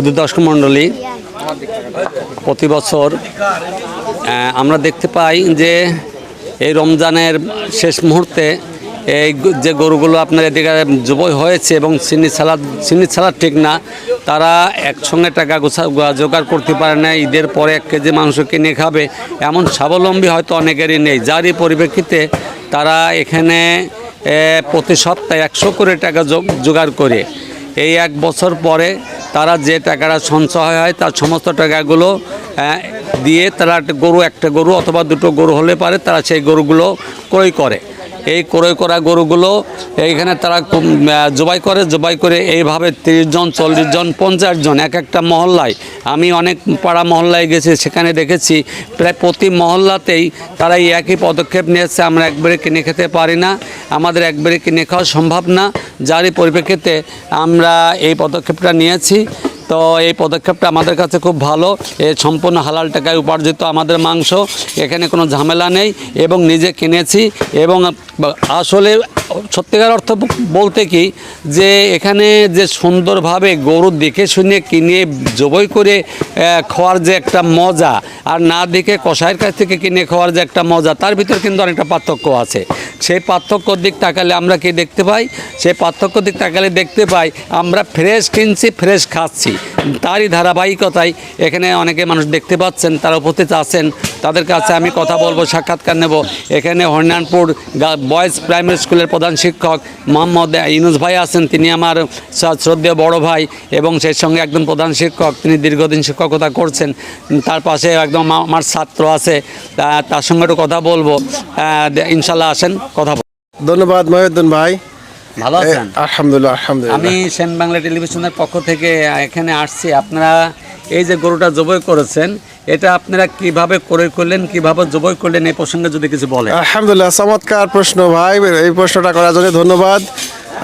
শুধু মণ্ডলী, প্রতি বছর আমরা দেখতে পাই যে এই রমজানের শেষ মুহূর্তে এই যে গরুগুলো আপনার এদিকে জবই হয়েছে এবং চিনি সালাদ চিনি সালাদ ঠিক না, তারা একসঙ্গে টাকা গোছা জোগাড় করতে পারে না, ঈদের পরে এক কেজি মাংস কিনে খাবে, এমন স্বাবলম্বী হয়তো অনেকেরই নেই। যারই পরিপ্রেক্ষিতে তারা এখানে প্রতি সপ্তাহে একশো করে টাকা জোগাড় করে। এই এক বছর পরে তারা যে টাকাটা সঞ্চয় হয় তার সমস্ত টাকাগুলো দিয়ে তারা গরু, একটা গরু অথবা দুটো গরু হলে পারে, তারা সেই গরুগুলো ক্রয় করে। এই ক্রয় করা গরুগুলো এইখানে তারা জবাই করে জবাই করে এইভাবে তিরিশ জন, চল্লিশ জন, পঞ্চাশ জন এক একটা মহল্লায়। আমি অনেক পাড়া মহল্লায় গেছি, সেখানে দেখেছি প্রায় প্রতি মহল্লাতেই তারা এই একই পদক্ষেপ নিয়েছে, আমরা একবারে কিনে খেতে পারি না। আমাদের একবারে কিনে খাওয়া সম্ভব না। যারই পরিপ্রেক্ষিতে আমরা এই পদক্ষেপটা নিয়েছি। তো এই পদক্ষেপটা আমাদের কাছে খুব ভালো। এ সম্পূর্ণ হালাল টাকায় উপার্জিত আমাদের মাংস, এখানে কোনো ঝামেলা নেই এবং নিজে কিনেছি এবং আসলে সত্যিকার অর্থ বলতে কি যে এখানে যে সুন্দরভাবে গরু দেখে শুনে কিনে জবই করে খাওয়ার যে একটা মজা আর না দেখে কষাইয়ের কাছ থেকে কিনে খাওয়ার যে একটা মজা, তার ভিতর কিন্তু অনেকটা পার্থক্য আছে। সেই পার্থক্যর দিক তাকালে আমরা কি দেখতে পাই? সেই পার্থক্য দিক তাকালে দেখতে পাই, আমরা ফ্রেশ কিনছি ফ্রেশ খাচ্ছি। তারই ধারাবাহিকতায় এখানে অনেকে মানুষ দেখতে পাচ্ছেন, তারা উপস্থিত আছেন। তাদের কাছে আমি কথা বলব, সাক্ষাৎকার নেব। এখানে হরিনানপুর বয়েজ প্রাইমারি স্কুলের প্রধান শিক্ষক মোহাম্মদ ইউনুস ভাই আছেন। তিনি আমার শ্রদ্ধেয় বড় ভাই এবং সেই সঙ্গে একজন প্রধান শিক্ষক। তিনি দীর্ঘদিন শিক্ষকতা করছেন। তার পাশে একদম আমার ছাত্র আছে। তার সঙ্গে একটু কথা বলব। ইনশাল্লাহ আসেন, কথা ধন্যবাদ মহিউদ্দিন ভাই। ভালো আছেন? আলহামদুলিল্লাহ আলহামদুলিল্লাহ। আমি সেন বাংলা টেলিভিশনের পক্ষ থেকে এখানে আসছি। আপনারা এই যে গরুটা জবই করেছেন এটা আপনারা কীভাবে করে করলেন কীভাবে জবই করলেন এই প্রসঙ্গে যদি কিছু বলেন। আলহামদুলিল্লাহ চমৎকার প্রশ্ন ভাই এই প্রশ্নটা করার জন্য ধন্যবাদ।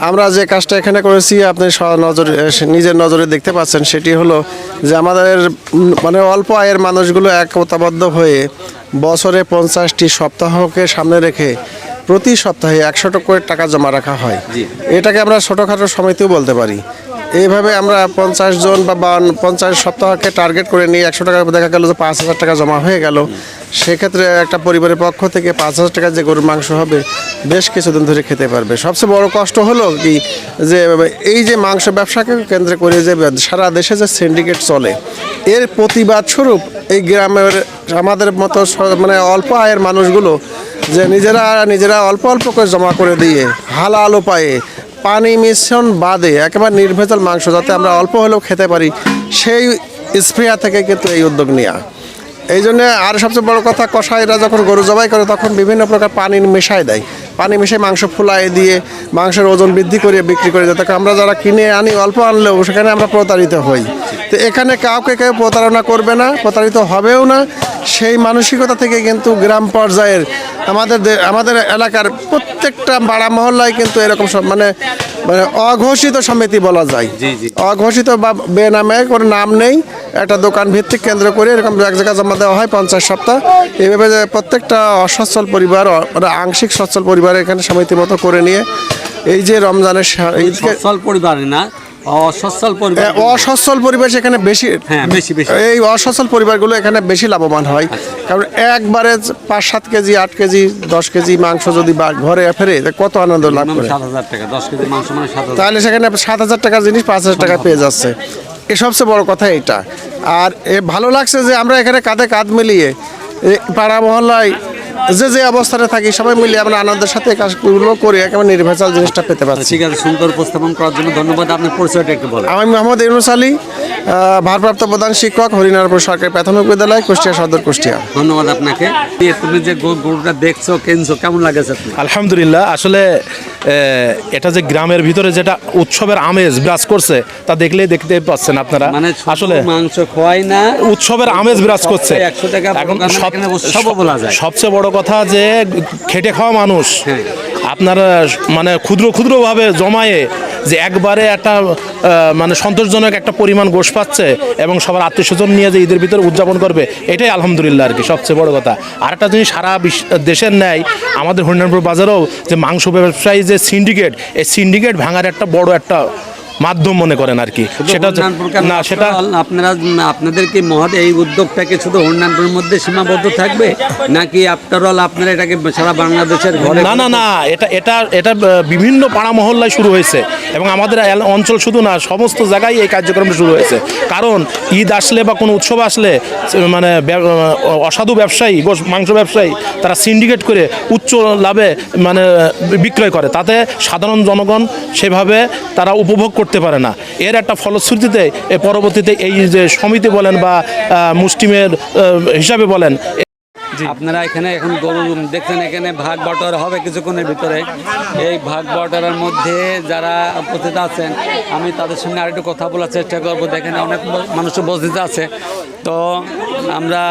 আমরা যে কাজটা এখানে করেছি আপনি স- নজরে নিজের নজরে দেখতে পাচ্ছেন সেটি হলো যে আমাদের মানে অল্প আয়ের মানুষগুলো একতাবদ্ধ হয়ে বছরে পঞ্চাশটি সপ্তাহকে সামনে রেখে প্রতি সপ্তাহে একশো করে টাকা জমা রাখা হয়। এটাকে আমরা ছোটোখাটো সময়তেও বলতে পারি। এইভাবে আমরা পঞ্চাশ জন বা বাউন্ন পঞ্চাশ সপ্তাহকে টার্গেট করে নিয়ে একশো টাকা দেখা গেল যে পাঁচ হাজার টাকা জমা হয়ে গেল। সেক্ষেত্রে একটা পরিবারের পক্ষ থেকে পাঁচ হাজার টাকা যে গরুর মাংস হবে বেশ কিছুদিন ধরে খেতে পারবে। সবচেয়ে বড় কষ্ট হলো কি যে এই যে মাংস ব্যবসাকে কেন্দ্র করে যে সারা দেশে যে সিন্ডিকেট চলে এর প্রতিবাদ স্বরূপ এই গ্রামের আমাদের মতো মানে অল্প আয়ের মানুষগুলো যে নিজেরা নিজেরা অল্প অল্প করে জমা করে দিয়ে হালাল উপায়ে পানি মিশ্রণ বাদে একেবারে নির্ভেজাল মাংস যাতে আমরা অল্প হলেও খেতে পারি, সেই স্প্রেয়া থেকে কিন্তু এই উদ্যোগ নেওয়া এই জন্য আর সবচেয়ে বড় কথা কষাইরা যখন গরু জবাই করে তখন বিভিন্ন প্রকার পানি মেশায় দেয়। পানি মিশিয়ে মাংস ফুলাই দিয়ে মাংসের ওজন বৃদ্ধি করে বিক্রি করে যাতে আমরা যারা কিনে আনি, অল্প আনলেও সেখানে আমরা প্রতারিত হই। তো এখানে কাউকে কেউ প্রতারণা করবে না, প্রতারিত হবেও না। সেই মানসিকতা থেকে কিন্তু গ্রাম পর্যায়ের আমাদের আমাদের এলাকার প্রত্যেকটা পাড়া মহল্লায় কিন্তু এরকম সব মানে মানে অঘোষিত সমিতি বলা যায়। অঘোষিত বা বেনামে কোনো নাম নেই একটা দোকান ভিত্তিক কেন্দ্র করে এরকম এক জায়গায় জমা দেওয়া হয় পঞ্চাশ সপ্তাহ এইভাবে প্রত্যেকটা অসচ্ছল পরিবার মানে আংশিক সচ্ছল পরিবার এখানে সমিতি মতো করে নিয়ে এই যে রমজানের ঈদকে পরিবার না অসচ্ছল পরিবার অসচ্ছল পরিবার সেখানে বেশি হ্যাঁ, বেশি, বেশি। এই অসচ্ছল পরিবারগুলো এখানে বেশি লাভবান হয়। কারণ একবারে পাঁচ সাত কেজি আট কেজি দশ কেজি মাংস যদি বা- ঘরে ফেরে তা কত আনন্দ লাভ করে? মানে তাহলে সেখানে সাত হাজার টাকার জিনিস পাঁচ হাজার টাকা পেয়ে যাচ্ছে। এ সবচেয়ে বড় কথা এটা। আর এ ভালো লাগছে যে আমরা এখানে কাঁধে কাঁধ মিলিয়ে পাড়া মহল্লায় যে যে অবস্থাটা থাকি সবাই মিলে আমরা আনন্দের সাথে এই কাজগুলো করে একেবারে নির্ভেজাল জিনিসটা পেতে পারছি। ঠিক আছে সুন্দর উপস্থাপন করার জন্য ধন্যবাদ। আপনার পরিচয়টা একটু বলেন। আমি মোহাম্মদ ইউনুস আলী ভারপ্রাপ্ত প্রধান শিক্ষক হরিনারপুর সরকারি প্রাথমিক বিদ্যালয় কুষ্টিয়া সদর কুষ্টিয়া ধন্যবাদ আপনাকে তুমি যে গরুটা দেখছ কিনছো কেমন লাগেছে আপনার? আলহামদুলিল্লাহ আসলে এটা যে গ্রামের ভিতরে যেটা উৎসবের আমেজ বিরাজ করছে তা দেখলেই দেখতে পাচ্ছেন আপনারা মানে আসলে মাংস খোয়াই না উৎসবের আমেজ বিরাজ করছে একশো টাকা এখন সব- বলা যায়। সবচেয়ে বড় কথা যে খেটে খাওয়া মানুষ হ্যাঁ। আপনারা মানে ক্ষুদ্র ক্ষুদ্রভাবে জমায়ে যে একবারে একটা মানে সন্তোষজনক একটা পরিমাণ গোষ পাচ্ছে এবং সবার আত্মীয়স্বজন নিয়ে যে ঈদের ভিতরে উদযাপন করবে, এটাই আলহামদুলিল্লাহ আর কি, সবচেয়ে বড় কথা। আর একটা জিনিস, সারা দেশের ন্যায় আমাদের হরিনপুর বাজারেও যে মাংস ব্যবসায়ী যে সিন্ডিকেট এই সিন্ডিকেট ভাঙার একটা বড় একটা মাধ্যম মনে করেন আর কি। সেটা? না সেটা আপনারা আপনাদের কি মহৎ এই উদ্যোগটাকে শুধু হরিনাথপুরের মধ্যে সীমাবদ্ধ থাকবে? নাকি আফটার অল আপনারা এটাকে সারা বাংলাদেশের ঘরে না না না এটা এটা এটা বিভিন্ন পাড়া মহল্লায় শুরু হয়েছে এবং আমাদের অঞ্চল শুধু না সমস্ত জায়গায় এই কার্যক্রমটা শুরু হয়েছে। কারণ ঈদ আসলে বা কোনো উৎসব আসলে মানে অসাধু ব্যবসায়ী মাংস ব্যবসায়ী তারা সিন্ডিকেট করে উচ্চ লাভে মানে বিক্রয় করে। তাতে সাধারণ জনগণ সেভাবে তারা উপভোগ করতে পারে না। এর একটা ফলশ্রুতিতে এ পরবর্তীতে এই যে সমিতি বলেন বা মুষ্টিমের হিসাবে বলেন আপনারা এখানে এখন গরু দেখছেন এখানে ভাগ বটর হবে কিছুক্ষণের ভিতরে। এই ভাগ বটরের মধ্যে যারা উপস্থিত আছেন আমি তাদের সঙ্গে আরেকটু কথা বলার চেষ্টা করব। দেখেন অনেক মানুষ উপস্থিত আছে। তো আমরা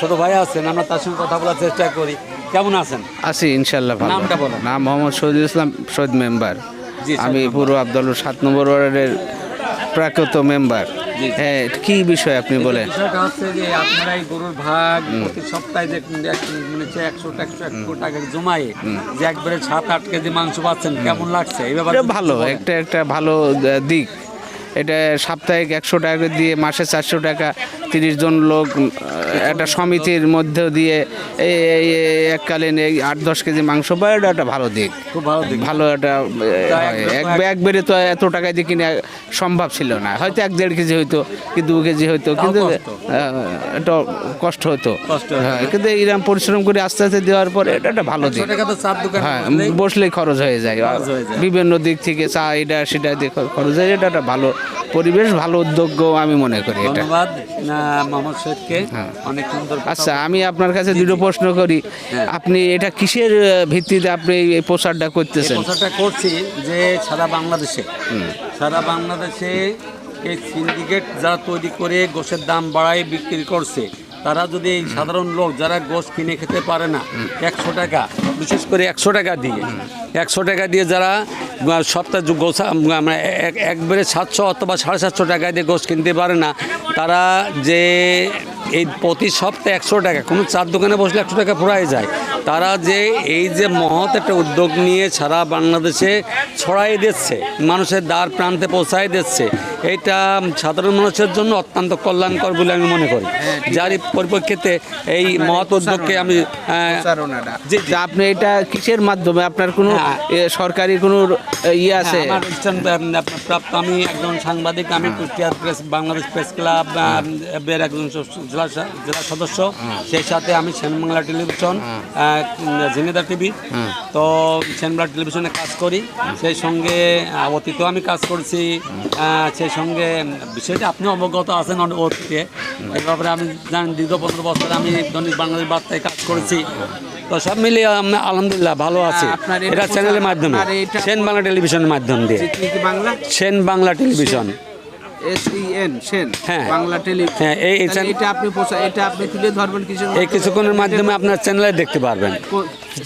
ছোট ভাই আছেন আমরা তার সঙ্গে কথা বলার চেষ্টা করি। কেমন আছেন? আছি ইনশাল্লাহ নামটা বলেন। নাম মোহাম্মদ শহীদুল ইসলাম শহীদ মেম্বার। আমি পুরো আব্দুল সাত নম্বর ওয়ার্ডের প্রাকৃত মেম্বার। হ্যাঁ কি বিষয় আপনি বলেন? বিষয়টা হচ্ছে যে আপনারা এই গরুর ভাগ প্রতি সপ্তাহে যে মানে একশো একশো একশো টাকা জমায়ে যে একবারে সাত আট কেজি মাংস পাচ্ছেন কেমন লাগছে? এই ব্যাপারে ভালো একটা একটা ভালো দিক। এটা সাপ্তাহিক একশো টাকা দিয়ে মাসে চারশো টাকা তিরিশ জন লোক একটা সমিতির মধ্যে দিয়ে এই এককালীন এই আট দশ কেজি মাংস পায় এটা একটা ভালো দিক। খুব ভালো দিক। ভালো একটা। এক একবারে তো এত টাকা দিয়ে কিনে সম্ভব ছিল না। হয়তো এক দেড় কেজি হইতো কি দু কেজি হইতো কিন্তু এটা কষ্ট হতো। হ্যাঁ কিন্তু এইরকম পরিশ্রম করে আস্তে আস্তে দেওয়ার পরে এটা একটা ভালো দিক। হ্যাঁ বসলেই খরচ হয়ে যায়। যায়। বিভিন্ন দিক থেকে চা এটা সেটা দিয়ে খরচ হয় এটা একটা ভালো পরিবেশ ভালো উদ্যোগ আমি মনে করি এটা। ধন্যবাদ না, মোহাম্মদ শহীদকে হ্যাঁ। অনেক সুন্দর আচ্ছা আমি আপনার কাছে দুটো প্রশ্ন করি। হ্যাঁ। আপনি এটা কিসের ভিত্তিতে আপনি এই- এই প্রচারটা করতেছেন? প্রচারটা করছি যে সারা বাংলাদেশে সারা বাংলাদেশে এই সিন্ডিকেট যারা তৈরি করে গোসের দাম বাড়ায় বিক্রি করছে তারা যদি এই সাধারণ লোক যারা গোশ কিনে খেতে পারে না, একশো টাকা, বিশেষ করে একশো টাকা দিয়ে, একশো টাকা দিয়ে যারা সপ্তাহ গোসা আমরা এক- একবারে সাতশো অথবা সাড়ে সাতশো টাকা দিয়ে গোশ কিনতে পারে না, তারা যে এই প্রতি সপ্তাহে একশো টাকা, কোনো চার দোকানে বসলে একশো টাকা ফুরাই যায়। তারা যে এই যে মহৎ একটা উদ্যোগ নিয়ে সারা বাংলাদেশে ছড়াই দিচ্ছে মানুষের দ্বার প্রান্তে পৌঁছাই দিচ্ছে এটা সাধারণ মানুষের জন্য অত্যন্ত কল্যাণকর বলে আমি মনে করি। যার পরিপ্রেক্ষিতে এই মহৎ উদ্যোগকে আমি আপনি এটা কিসের মাধ্যমে? আপনার কোনো হ্যাঁ। সরকারি কোনো ইয়ে আছে। হ্যাঁ, আমার প্রাপ্ত আমি একজন সাংবাদিক আমি কুষ্টিয়ার প্রেস বাংলাদেশ প্রেস ক্লাব এর একজন জেলা জেলা সদস্য। সেই সাথে আমি সেনবাংলা টেলিভিশন ঝিনেদা টিভি। তো সেনবাংলা টেলিভিশনে কাজ করি। সেই সঙ্গে অতীতেও আমি কাজ করছি। সেই সঙ্গে বিষয়টা আপনি অবগত আছেন অতীতে। এই ব্যাপারে আমি জানেন দীর্ঘ পনেরো বছর আমি দৈনিক বাংলাদেশ বার্তায় কাজ করেছি। তো সব মিলিয়ে আলহামদুলিল্লাহ ভালো আছে। আপনার এটা চ্যানেলের মাধ্যমে। আপনার সেন বাংলা টেলিভিশনের মাধ্যম দিয়ে। Bangla? Sen Bangla television. S E N Sen হ্যাঁ। বাংলা টেলিভিশন হ্যাঁ, এই- এই তাহলে চ্যানেল- এটা আপনি প্রচার- এটা আপনি তুলে ধরবেন কিসের এই কিছুক্ষণের মাধ্যমে আপনার চ্যানেলে দেখতে পারবেন।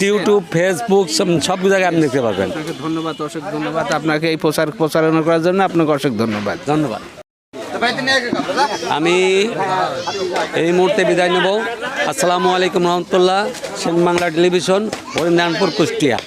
ইউটিউব ফেসবুক সব সব জায়গায় আপনি দেখতে পারবেন। ধন্যবাদ অশেষ ধন্যবাদ। আপনাকে এই প্রচার প্রচারণা করার জন্য আপনাকে অশেষ ধন্যবাদ। ধন্যবাদ। আমি এই মুহূর্তে বিদায় নেব। আসসালামু আলাইকুম রহমতুল্লাহ সেন বাংলা টেলিভিশন হরিনারায়ণপুর কুষ্টিয়া।